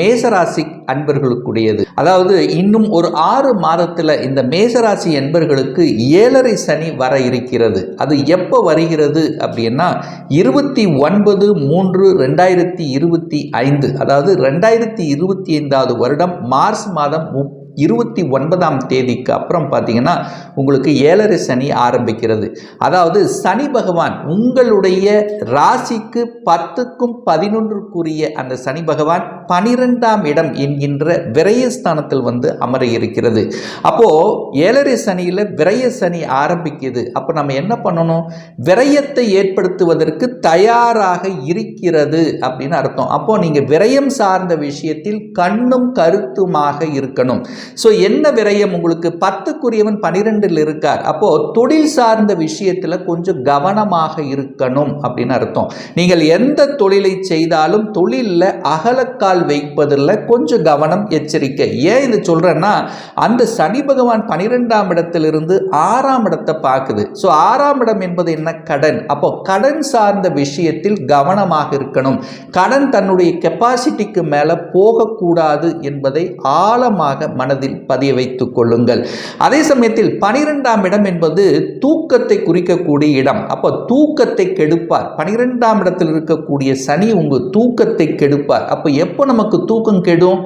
மேசராசி அன்பர்களுக்குடையது அதாவது இன்னும் ஒரு ஆறு மாதத்தில் இந்த மேசராசி அன்பர்களுக்கு ஏழரை சனி வர இருக்கிறது. அது எப்போ வருகிறது அப்படின்னா இருபத்தி ஒன்பது மூன்று ரெண்டாயிரத்தி இருபத்தி ஐந்து. அதாவது ரெண்டாயிரத்தி இருபத்தி ஐந்தாவது வருடம் மார்ச் மாதம் முப் இருபத்தி ஒன்பதாம் தேதிக்கு அப்புறம் பார்த்தீங்கன்னா உங்களுக்கு ஏழரை சனி ஆரம்பிக்கிறது. அதாவது சனி பகவான் உங்களுடைய ராசிக்கு பத்துக்கும் பதினொன்றுக்குரிய அந்த சனி பகவான் பனிரெண்டாம் இடம் என்கின்ற விரயஸ்தானத்தில் வந்து அமர இருக்கிறது அப்போ ஏழரை சனியில் விரய சனி ஆரம்பிக்குது. அப்போ நம்ம என்ன பண்ணணும்? விரயத்தை ஏற்படுத்துவதற்கு தயாராக இருக்கிறது அப்படின்னு அர்த்தம். அப்போது நீங்கள் விரயம் சார்ந்த விஷயத்தில் கண்ணும் கருத்துமாக இருக்கணும். ஸோ என்ன விரயம் உங்களுக்கு? பத்துக்குரியவன் பனிரெண்டில் இருக்கார். அப்போ தொழில் சார்ந்த விஷயத்தில் கொஞ்சம் கவனமாக இருக்கணும் அப்படின்னு அர்த்தம். நீங்கள் எந்த தொழிலை செய்தாலும் தொழிலில் அகலக்கால் வைப்பதில் கொஞ்சம் கவனம் எச்சரிக்கை. ஏன் இது சொல்கிறேன்னா அந்த சனி பகவான் பனிரெண்டாம் இடத்திலிருந்து ஆறாம் இடத்தை பார்க்குது. ஸோ ஆறாம் இடம் என்பது என்ன? கடன். அப்போ கடன் சார்ந்த விஷயத்தில் கவனமாக இருக்கணும். கடன் தன்னுடைய கெப்பாசிட்டிக்கு மேலே போகக்கூடாது என்பதை ஆழமாக மனதில் பதிய வைத்துக் கொள்ளுங்கள். அதே சமயத்தில் பனிரெண்டாம் இடம் என்பது தூக்கத்தை குறிக்கக்கூடிய இடம். அப்போ தூக்கத்தை கெடுப்பார். பனிரெண்டாம் இடத்தில் இருக்கக்கூடிய சனி உங்கள் தூக்கத்தை கெடுப்பார். அப்போ எப்போ நமக்கு தூக்கம் கெடும்?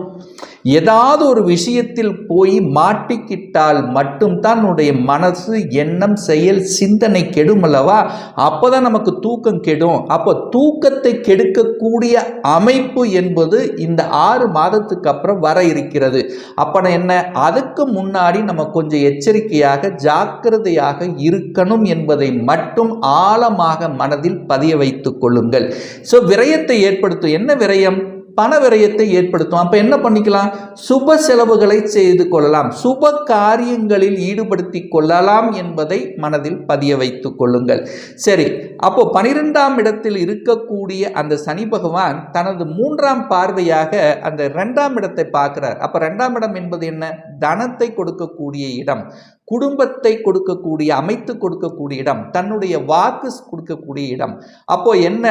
ஏதாவது ஒரு விஷயத்தில் போய் மாட்டிக்கிட்டால் மட்டும்தான் உன்னுடைய மனசு எண்ணம் செயல் சிந்தனை கெடும் அல்லவா? அப்போதான் நமக்கு தூக்கம் கெடும். அப்போ தூக்கத்தை கெடுக்கக்கூடிய அமைப்பு என்பது இந்த ஆறு மாதத்துக்கு அப்புறம் வர இருக்கிறது. அப்போ என்ன? அதுக்கு முன்னாடி நம்ம கொஞ்சம் எச்சரிக்கையாக ஜாக்கிரதையாக இருக்கணும் என்பதை மட்டும் ஆழமாக மனதில் பதிய வைத்துக் கொள்ளுங்கள். ஸோ விரயத்தை ஏற்படுத்தும். என்ன விரயம்? பண விரயத்தை ஏற்படுத்தும். அப்போ என்ன பண்ணிக்கலாம்? சுப செலவுகளை செய்து கொள்ளலாம். சுப காரியங்களில் ஈடுபடுத்தி கொள்ளலாம் என்பதை மனதில் பதிய வைத்து கொள்ளுங்கள். சரி அப்போ பனிரெண்டாம் இடத்தில் இருக்கக்கூடிய அந்த சனி பகவான் தனது மூன்றாம் பார்வையாக அந்த ரெண்டாம் இடத்தை பார்க்கிறார். அப்போ ரெண்டாம் இடம் என்பது என்ன? தனத்தை கொடுக்கக்கூடிய இடம் குடும்பத்தை கொடுக்கக்கூடிய அமைத்து கொடுக்கக்கூடிய இடம் தன்னுடைய வாக்கு கொடுக்கக்கூடிய இடம். அப்போ என்ன?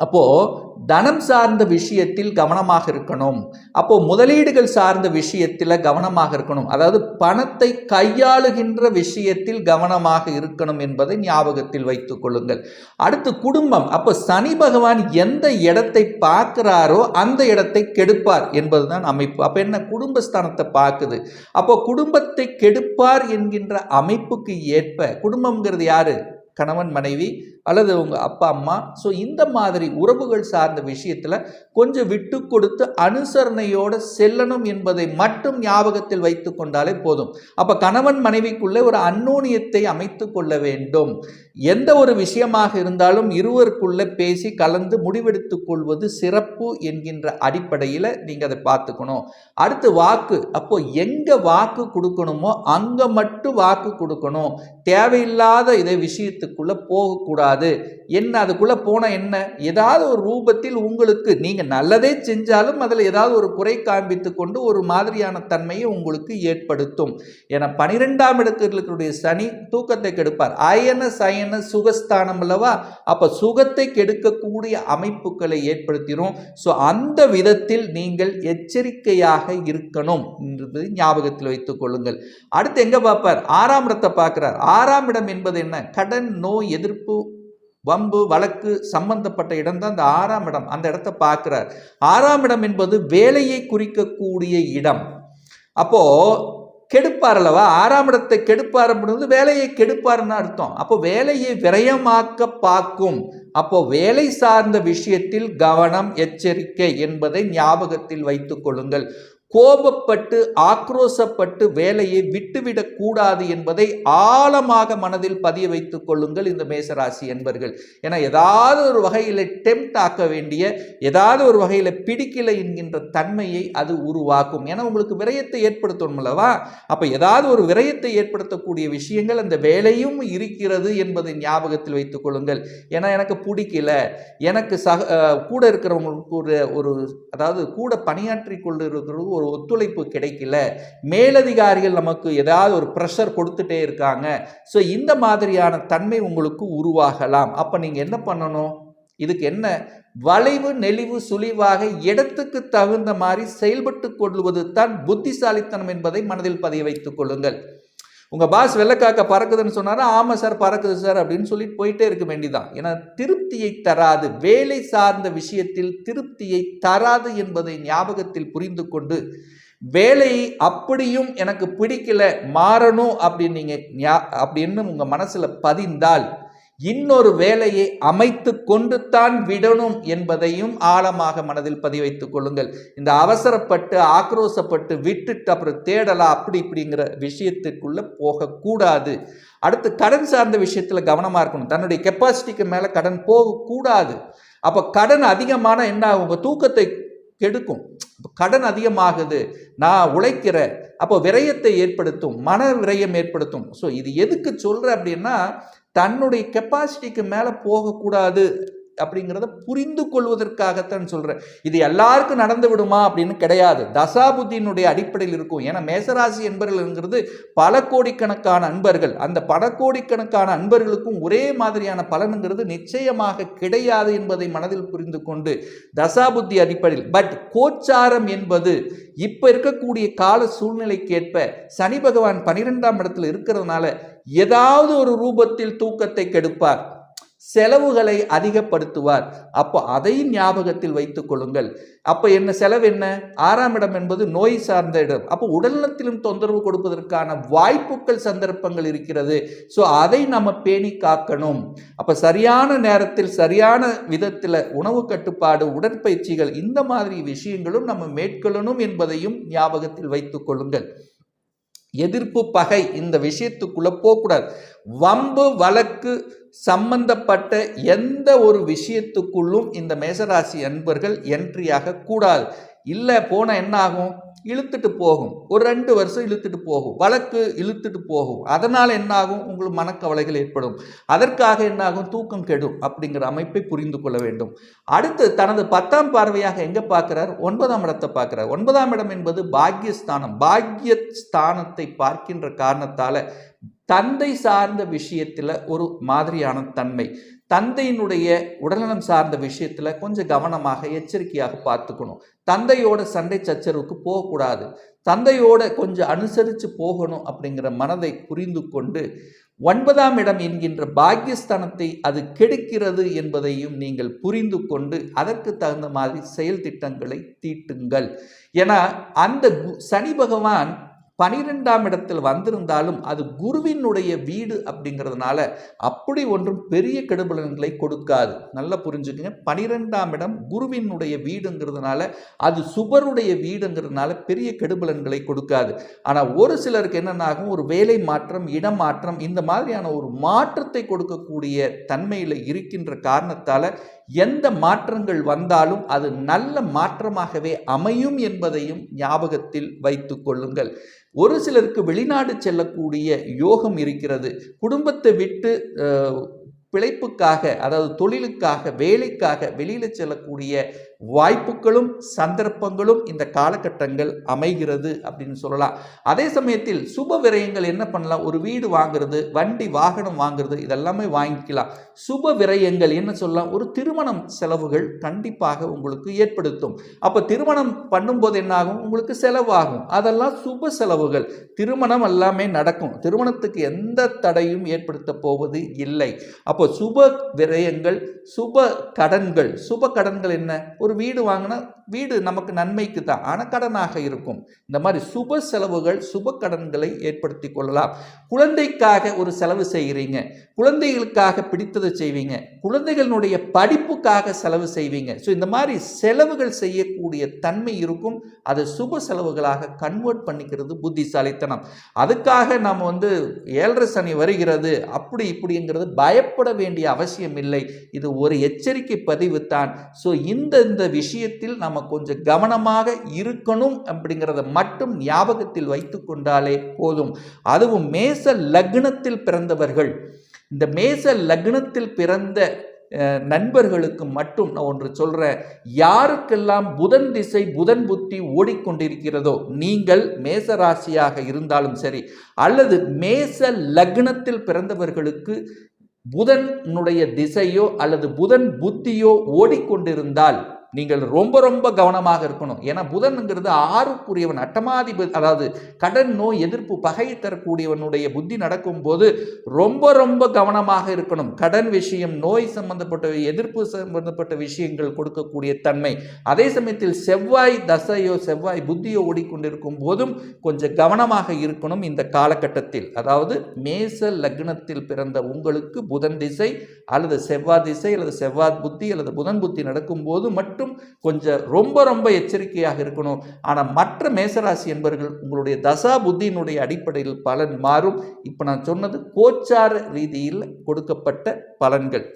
அப்போது தனம் சார்ந்த விஷயத்தில் கவனமாக இருக்கணும். அப்போது முதலீடுகள் சார்ந்த விஷயத்தில் கவனமாக இருக்கணும். அதாவது பணத்தை கையாளுகின்ற விஷயத்தில் கவனமாக இருக்கணும் என்பதை ஞாபகத்தில் வைத்துக் கொள்ளுங்கள். அடுத்து குடும்பம். அப்போ சனி பகவான் எந்த இடத்தை பார்க்கிறாரோ அந்த இடத்தை கெடுப்பார் என்பதுதான் அமைப்பு. அப்போ என்ன? குடும்பஸ்தானத்தை பார்க்குது. அப்போ குடும்பத்தை கெடுப்பார் என்கின்ற அமைப்புக்கு ஏற்ப குடும்பம்ங்கிறது யாரு? கணவன் மனைவி அல்லது உங்கள் அப்பா அம்மா. ஸோ இந்த மாதிரி உறவுகள் சார்ந்த விஷயத்தில் கொஞ்சம் விட்டு கொடுத்து அனுசரணையோடு செல்லணும் என்பதை மட்டும் ஞாபகத்தில் வைத்து கொண்டாலே போதும். அப்போ கணவன் மனைவிக்குள்ளே ஒரு அந்நோனியத்தை அமைத்து கொள்ள வேண்டும். எந்த ஒரு விஷயமாக இருந்தாலும் இருவருக்குள்ளே பேசி கலந்து முடிவெடுத்து கொள்வது சிறப்பு என்கின்ற அடிப்படையில் நீங்கள் அதை பார்த்துக்கணும். அடுத்து வாக்கு. அப்போ எங்கே வாக்கு கொடுக்கணுமோ அங்கே மட்டும் வாக்கு கொடுக்கணும். தேவையில்லாத இதை விஷயத்துக்குள்ளே போகக்கூடாது. என்ன அதுக்குள்ளே போனால் என்ன? ஏதாவது ஒரு ரூபத்தில் உங்களுக்கு நீங்கள் நல்லதே செஞ்சாலும் அதில் ஏதாவது ஒரு குறை காண்பித்து கொண்டு ஒரு மாதிரியான தன்மையை உங்களுக்கு ஏற்படுத்தும். ஏன்னா பனிரெண்டாம் இடத்தில் இருக்கக்கூடிய சனி தூக்கத்தை கெடுப்பார். அயன சயன சுகஸ்தானம் அல்லவா? அப்போ சுகத்தை கெடுக்கக்கூடிய அமைப்புகளை ஏற்படுத்திடும் ஸோ அந்த விதத்தில் நீங்கள் எச்சரிக்கையாக இருக்கணும் என்பதை ஞாபகத்தில் வைத்துக் கொள்ளுங்கள். அடுத்து எங்கே பார்ப்பார்? ஆறாம் இடத்தை பார்க்குறார். ஆறாம் இடம் என்பது என்ன? கடன் நோய் எதிர்ப்பு வம்பு வழக்கு சம்பந்தப்பட்ட இடம் தான் அந்த ஆறாம் இடம். அந்த இடத்த பார்க்குறார். ஆறாம் இடம் என்பது வேலையை குறிக்கக்கூடிய இடம். அப்போ கெடுப்பார் அல்லவா? ஆறாம் இடத்தை கெடுப்பார் அப்படின்றது வேலையை கெடுப்பார்னு அர்த்தம். அப்போ வேலையை விரயமாக்க பார்க்கும். அப்போ வேலை சார்ந்த விஷயத்தில் கவனம் எச்சரிக்கை என்பதை ஞாபகத்தில் வைத்துக் கொள்ளுங்கள். கோபப்பட்டு ஆக்ரோசப்பட்டு வேலையை விட்டுவிடக் கூடாது என்பதை ஆழமாக மனதில் பதிய வைத்துக் கொள்ளுங்கள் இந்த மேசராசி என்பர்கள். ஏன்னா ஏதாவது ஒரு வகையில் டெம்ட் ஆக்க வேண்டிய ஏதாவது ஒரு வகையில் பிடிக்கலை என்கின்ற தன்மையை அது உருவாக்கும். ஏன்னா உங்களுக்கு விரயத்தை ஏற்படுத்தணும் அல்லவா? அப்போ ஏதாவது ஒரு விரயத்தை ஏற்படுத்தக்கூடிய விஷயங்கள் அந்த வேலையும் இருக்கிறது என்பதை ஞாபகத்தில் வைத்துக் கொள்ளுங்கள். ஏன்னா எனக்கு பிடிக்கல. எனக்கு சக கூட இருக்கிறவங்களுக்கு ஒரு ஒரு அதாவது கூட பணியாற்றி கொண்டு இருக்கிறது ஒரு ஒத்துழைப்பு கிடைக்கல. மேலதிகாரிகள் நமக்கு ஏதாவது ஒரு ப்ரெஷர் கொடுத்துட்டே இருக்காங்க. ஸோ இந்த மாதிரியான தன்மை உங்களுக்கு உருவாகலாம். அப்போ நீங்கள் என்ன பண்ணணும்? இதுக்கு என்ன? வளைவு நெளிவு சுழிவாக இடத்துக்கு தகுந்த மாதிரி செயல்பட்டு கொள்வது தான் புத்திசாலித்தனம் என்பதை மனதில் பதிய வைத்துக் கொள்ளுங்கள். உங்கள் பாஸ் வெள்ளக்காக்க பறக்குதுன்னு சொன்னாரா? ஆமாம் சார் பறக்குது சார் அப்படின்னு சொல்லிட்டு போயிட்டே இருக்க வேண்டியதான் ஏன்னா திருப்தியை தராது வேலை சார்ந்த விஷயத்தில் திருப்தியை தராது என்பதை ஞாபகத்தில் புரிந்து கொண்டு வேலையை அப்படியும் எனக்கு பிடிக்கல மாறணும் அப்படின்னு நீங்கள் ஞா- அப்படின்னு உங்கள் மனசில் பதிந்தால் இன்னொரு வேலையை அமைத்து கொண்டு தான் விடணும் என்பதையும் ஆழமாக மனதில் பதிவைத்துக் கொள்ளுங்கள். இந்த அவசரப்பட்டு ஆக்ரோசப்பட்டு விட்டுட்டு அப்புறம் தேடலாம் அப்படி இப்படிங்கிற விஷயத்துக்குள்ள போகக்கூடாது. அடுத்து கடன் சார்ந்த விஷயத்துல கவனமா இருக்கணும். தன்னுடைய கெப்பாசிட்டிக்கு மேல கடன் போகக்கூடாது. அப்ப கடன் அதிகமான என்ன ஆகும்? உங்க தூக்கத்தை கெடுக்கும். கடன் அதிகமாகுது. நான் உழைக்கிற அப்போ விரயத்தை ஏற்படுத்தும். மன விரயம் ஏற்படுத்தும். ஸோ இது எதுக்கு சொல்கிறேன் அப்படின்னா தன்னுடைய கெப்பாசிட்டிக்கு மேலே போகக்கூடாது. அப்படிங்கிறத புரிந்து கொள்வதற்காகத்தான் சொல்கிறேன் இது எல்லாருக்கும் நடந்து விடுமா அப்படின்னு கிடையாது. தசாபுத்தியினுடைய அடிப்படையில் இருக்கும். ஏன்னா மேசராசி என்பர்கள்ங்கிறது பல கோடிக்கணக்கான அன்பர்கள். அந்த பல கோடிக்கணக்கான அன்பர்களுக்கும் ஒரே மாதிரியான பலனுங்கிறது நிச்சயமாக கிடையாது என்பதை மனதில் புரிந்து கொண்டு தசாபுத்தி அடிப்படையில். பட் கோச்சாரம் என்பது இப்போ இருக்கக்கூடிய கால சூழ்நிலைக்கேற்ப சனி பகவான் பனிரெண்டாம் இடத்தில் இருக்கிறதுனால ஏதாவது ஒரு ரூபத்தில் தூக்கத்தை கெடுப்பார். செலவுகளை அதிகப்படுத்துவார். அப்போ அதையும் ஞாபகத்தில் வைத்துக் கொள்ளுங்கள். அப்போ என்ன செலவு என்ன? ஆறாம் இடம் என்பது நோய் சார்ந்த இடம். அப்போ உடல்நலத்திலும் தொந்தரவு கொடுப்பதற்கான வாய்ப்புகள் சந்தர்ப்பங்கள் இருக்கிறது. ஸோ அதை நம்ம பேணி காக்கணும். அப்போ சரியான நேரத்தில் சரியான விதத்தில் உணவு கட்டுப்பாடு உடற்பயிற்சிகள் இந்த மாதிரி விஷயங்களும் நம்ம மேற்கொள்ளணும் என்பதையும் ஞாபகத்தில் வைத்துக் கொள்ளுங்கள். எதிர்ப்பு பகை இந்த விஷயத்துக்குள்ள போகக்கூடாது. வம்பு வழக்கு சம்பந்தப்பட்ட எந்த ஒரு விஷயத்துக்குள்ளும் இந்த மேசராசி அன்பர்கள் என்ட்ரியாக கூடாது. இல்லை போனால் என்ன ஆகும்? இழுத்துட்டு போகும். ஒரு ரெண்டு வருஷம் இழுத்துட்டு போகும். வழக்கு இழுத்துட்டு போகும். அதனால் என்னாகும் உங்களுக்கு மனக்கவலைகள் ஏற்படும். அதற்காக என்னாகும் தூக்கம் கெடும் அப்படிங்கிற அமைப்பை புரிந்து கொள்ள வேண்டும். அடுத்து தனது பத்தாம் பார்வையாக எங்கே பார்க்கிறார்? ஒன்பதாம் இடத்தை பார்க்கிறார். ஒன்பதாம் இடம் என்பது பாக்யஸ்தானம். பாக்யஸ்தானத்தை பார்க்கின்ற காரணத்தால் தந்தை சார்ந்த விஷயத்தில் ஒரு மாதிரியான தன்மை. தந்தையினுடைய உடல்நலம் சார்ந்த விஷயத்தில் கொஞ்சம் கவனமாக எச்சரிக்கையாக பார்த்துக்கணும். தந்தையோட சண்டை சச்சரவுக்கு போகக்கூடாது. தந்தையோட கொஞ்சம் அனுசரித்து போகணும் அப்படிங்கிற மனதை புரிந்து கொண்டு ஒன்பதாம் இடம் என்கின்ற பாக்கியஸ்தானத்தை அது கெடுக்கிறது என்பதையும் நீங்கள் புரிந்து கொண்டு அதற்கு தகுந்த மாதிரி செயல் திட்டங்களை தீட்டுங்கள். ஏன்னா அந்த கு- சனி பகவான் பனிரெண்டாம் இடத்தில் வந்திருந்தாலும் அது குருவினுடைய வீடு அப்படிங்கிறதுனால அப்படி ஒன்றும் பெரிய கெடுபலன்களை கொடுக்காது. நல்லா புரிஞ்சுக்கங்க. பனிரெண்டாம் இடம் குருவினுடைய வீடுங்கிறதுனால அது சுபருடைய வீடுங்கிறதுனால பெரிய கெடுபலன்களை கொடுக்காது. ஆனால் ஒரு சிலருக்கு என்னென்ன ஆகும் ஒரு வேலை மாற்றம் இடம் மாற்றம் இந்த மாதிரியான ஒரு மாற்றத்தை கொடுக்கக்கூடிய தன்மையில் இருக்கின்ற காரணத்தால் எந்த மாற்றங்கள் வந்தாலும் அது நல்ல மாற்றமாகவே அமையும் என்பதையும் ஞாபகத்தில் வைத்து கொள்ளுங்கள். ஒரு சிலருக்கு வெளிநாடு செல்லக்கூடிய யோகம் இருக்கிறது. குடும்பத்தை விட்டு பிழைப்புக்காக அதாவது தொழிலுக்காக வேலைக்காக வெளியில் செல்லக்கூடிய வாய்ப்புகளும் சந்தர்ப்பங்களும் இந்த காலகட்டங்கள் அமைகிறது அப்படின்னு சொல்லலாம். அதே சமயத்தில் சுப விரயங்கள் என்ன பண்ணலாம்? ஒரு வீடு வாங்குறது வண்டி வாகனம் வாங்குறது இதெல்லாமே வாங்கிக்கலாம். சுப விரயங்கள் என்ன சொல்லலாம்? ஒரு திருமணம் செலவுகள் கண்டிப்பாக உங்களுக்கு ஏற்படுத்தும். அப்போ திருமணம் பண்ணும்போது என்னாகும்? உங்களுக்கு செலவாகும். அதெல்லாம் சுப செலவுகள். திருமணம் எல்லாமே நடக்கும். திருமணத்துக்கு எந்த தடையும் ஏற்படுத்த போவது இல்லை. அப்போ சுப விரயங்கள் சுப கடன்கள் சுப கடன்கள் என்ன? ஒரு வீடு வாங்கினா வீடு நமக்கு நன்மைக்கு தான் அணக்கடனாக இருக்கும். இந்த மாதிரி சுப செலவுகள் சுப கடன்களை ஏற்படுத்தி கொள்ளலாம். குழந்தைக்காக ஒரு செலவு செய்கிறீங்க குழந்தைகளுக்காக பிடித்ததை செய்வீங்க. குழந்தைகளுடைய படிப்புக்காக செலவு செய்வீங்க. ஸோ இந்த மாதிரி செலவுகள் செய்யக்கூடிய தன்மை இருக்கும். அதை சுப செலவுகளாக கன்வெர்ட் பண்ணிக்கிறது புத்திசாலித்தனம். அதுக்காக நம்ம வந்து ஏழரை சனி வருகிறது அப்படி இப்படிங்கிறது பயப்பட வேண்டிய அவசியம் இல்லை. இது ஒரு எச்சரிக்கை பதிவு தான். ஸோ இந்த இந்த விஷயத்தில் நம்ம கொஞ்சம் கவனமாக இருக்கணும் அப்படிங்கிறத மட்டும் ஞாபகத்தில் வைத்து கொண்டாலே போதும். அதுவும் மேச லக்னத்தில் பிறந்தவர்கள். இந்த மேச லக்னத்தில் பிறந்த நண்பர்களுக்கு மட்டும் நான் ஒன்று சொல்கிறேன் யாருக்கெல்லாம் புதன் திசை புதன் புத்தி ஓடிக்கொண்டிருக்கிறதோ நீங்கள் மேச ராசியாக இருந்தாலும் சரி அல்லது மேச லக்னத்தில் பிறந்தவர்களுக்கு புதனுடைய திசையோ அல்லது புதன் புத்தியோ ஓடிக்கொண்டிருந்தால் நீங்கள் ரொம்ப ரொம்ப கவனமாக இருக்கணும். ஏன்னா புதன்ங்கிறது ஆறுக்குரியவன் அட்டமாதிபதி அதாவது கடன் நோய் எதிர்ப்பு பகை தரக்கூடியவனுடைய புத்தி நடக்கும்போது ரொம்ப ரொம்ப கவனமாக இருக்கணும். கடன் விஷயம் நோய் சம்பந்தப்பட்ட எதிர்ப்பு சம்பந்தப்பட்ட விஷயங்கள் கொடுக்கக்கூடிய தன்மை. அதே சமயத்தில் செவ்வாய் தசையோ செவ்வாய் புத்தியோ ஓடிக்கொண்டிருக்கும் போதும் கொஞ்சம் கவனமாக இருக்கணும் இந்த காலகட்டத்தில். அதாவது மேச லக்னத்தில் பிறந்த உங்களுக்கு புதன் திசை அல்லது செவ்வாய் திசை அல்லது செவ்வாய் புத்தி அல்லது புதன் புத்தி நடக்கும்போது மட்டும் கொஞ்சம் ரொம்ப ரொம்ப எச்சரிக்கையாக இருக்கணும். ஆனால் மற்ற மேசராசி என்பவர்கள் உங்களுடைய தசா புத்தியினுடைய அடிப்படையில் பலன் மாறும். இப்போ நான் சொன்னது கோச்சார ரீதியில் கொடுக்கப்பட்ட பலன்கள்.